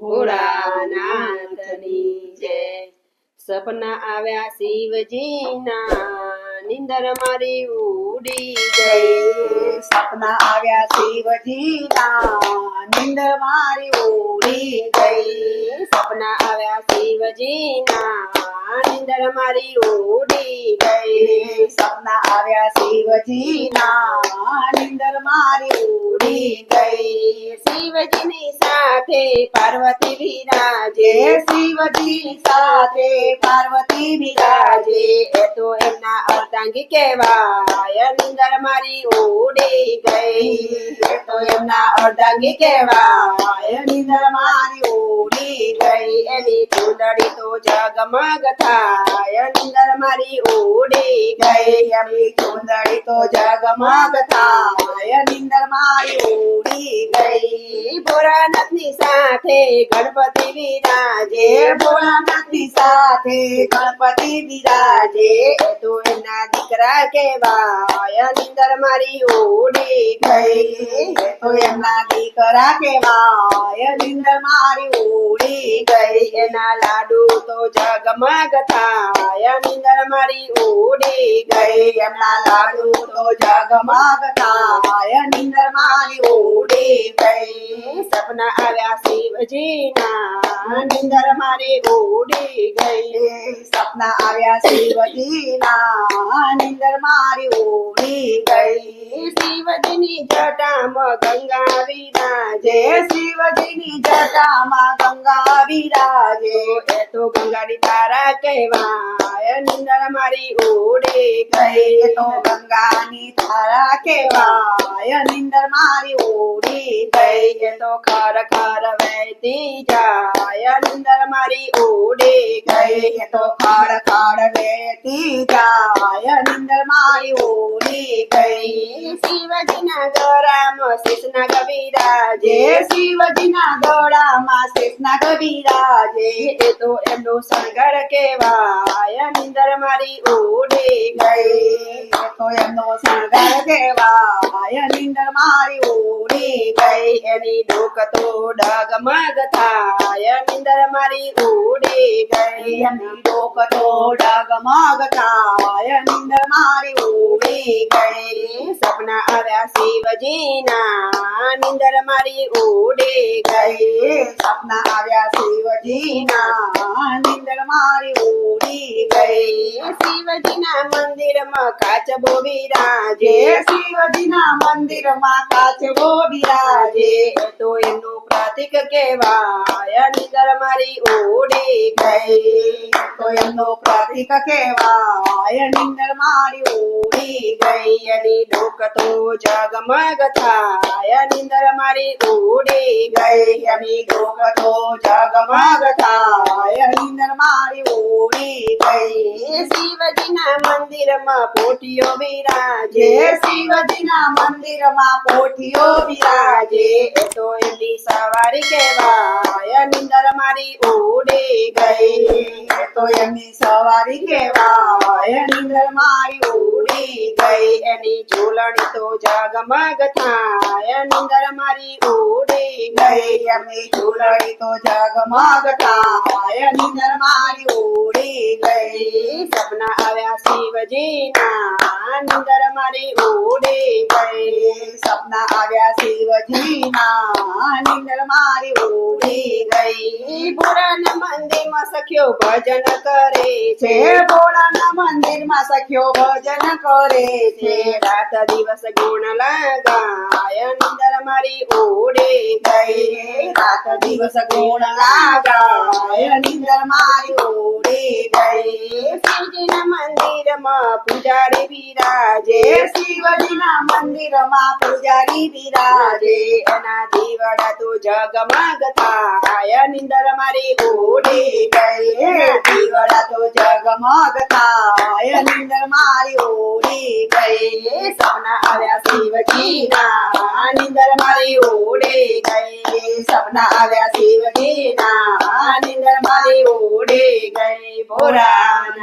ભોળાનાથની જય. સપના આવ્યા શિવજીના, નિંદર મારી ઉડી ગઈ. સપના આવ્યા શિવજીના, નિંદર મારી ઉડી ગઈ. સપના આવ્યા શિવજીના નિંદર મારી ઉડી ગઈ સપના આવ્યા શિવજીના નિંદર મારી ઉડી ગઈ શિવજીની સાથે પાર્વતી વિરાજે જે શિવજી સાથે પાર્વતી વિરાજે. એ તો એમના અર્ધાંગી કહેવાય નિંદર મારી ઉડી ગઈ એ તો એમના અર્ધાંગી કહેવાય નિંદર મારી ઉડી ગઈ એની ચૂંદડી તો જગમગ થાય નિંદર મારી ઉડી ગઈ એમની સાથે ગણપતિ વિરાજે ભોળાનાથની સાથે દીકરા કેવાય નિંદર મારી ઉડી ગઈ એમના દીકરા કેવાય નિંદર મારી ઉડી ગઈ. એના લાડુ તો જગમગ થાય નિંદર મારી ઉડી ગઈ. એમના લાડુ તો જગમગ થાય નિંદર મારી ઉડી ગઈ. સપના આવ્યા શિવજીના નિંદર મારી ઉડી ગઈ સપના આવ્યા શિવજીના. નિંદર મારી ઉડી ગઈ શિવજીની જટામાં ગંગા વિરાજે. શિવજીની જટામાં ગંગા વિરાજે. એ તો ગંગાડી તારા કહેવાય નિંદર મારી ગઈ. ગઈ તો ગંગાની ધારા કેવાય નિંદર મારી ગઈ. ગઈ તો ખર ખર વહેતી જાય. નિંદર મારી ગઈ. ગઈ તો ખર ખર વહેતી જાય. નિંદર મારી ઉડી ગઈ શિવજીના ગરામાં શેષના ગવિરાજે શિવજીના ગોળામાં શેષના કવિરાજે એ તો એમનો શણગાર કહેવાય નિંદર મારી ઉડી ગઈ ગઈ તો એમનો શણગાર કેવાય નિંદર મારી ઉડી ગઈ એની ડોક તો ડગમગ થાય નિંદર મારી ઉડી ગઈ એમની ડોક તો ડગમગ થાય ઉડી ગઈ સપના આવ્યા શિવજીના. નિંદર મારી ઉડે ગઈ. સપના આવ્યા શિવજીના. નિંદર મારી ઉડી ગઈ. શિવજીના મંદિરમાં કાચબો વિરાજે જે શિવજીના મંદિરમાં તો એમનું પ્રતીક કહેવાય નિંદર મારી ઉડી ગઈ. તો એમનો પ્રતીક કહેવાય નિંદર મારી ઉડી ગઈ. ગઈ એની ડોક તો જગમગ થાય નિંદર મારી ઉડી ગઈ. એમની ડોક તો જગમગ થાય નિંદર મારી ઉડી ગઈ. શિવજીના મંદિરમાં પોટીઓ વિરાજે. શિવજીના મંદિરમાં પોઠીઓ બિરાજે એ તો એમની સવારી કહેવાય નિંદર મારી ઉડી ગઈ. તો એમની સવારી કહેવાય નિંદર મારી ઉડી ગઈ એની ઝૂલણી તો જગમગ થાય નીંદર મારી ઉડી ગઈ. એની ઝૂલણી તો જગમગ થાય નીંદર મારી ઉડી ગઈ. સપના આવ્યા શિવજીના, નિંદર મારી ઉડી ગઈ. સપના આવ્યા શિવજીના, નિંદર મારી ઉડી ગઈ. પુરાણ મંદિરમાં સખ્યો ભજન કરે છે. ભોળાના મંદિરમાં સખ્યો ભજન કરે છે. રાત દિવસ ગુણ લગાય નિંદર મારી ઉડે ગઈ. રાત દિવસ ગુણ લગાય નિંદર મારી ઉડી ગઈ શિવજીના મંદિરમાં પૂજારી વિરાજે. શિવજીના મંદિરમાં પૂજારી બિરાજે એના દીવડા તો જગમગ થાય નિંદર મારી ઉડી ગઈ દીવડા તો જગમગ થાય નિંદર મારી ઉડી ગઈ સપના આવ્યા શિવજીના, નિંદર મારી ઉડી ગઈ સપના આવ્યા શિવજીના નિંદર મારી ઉડી ગઈ ભોળાનાથની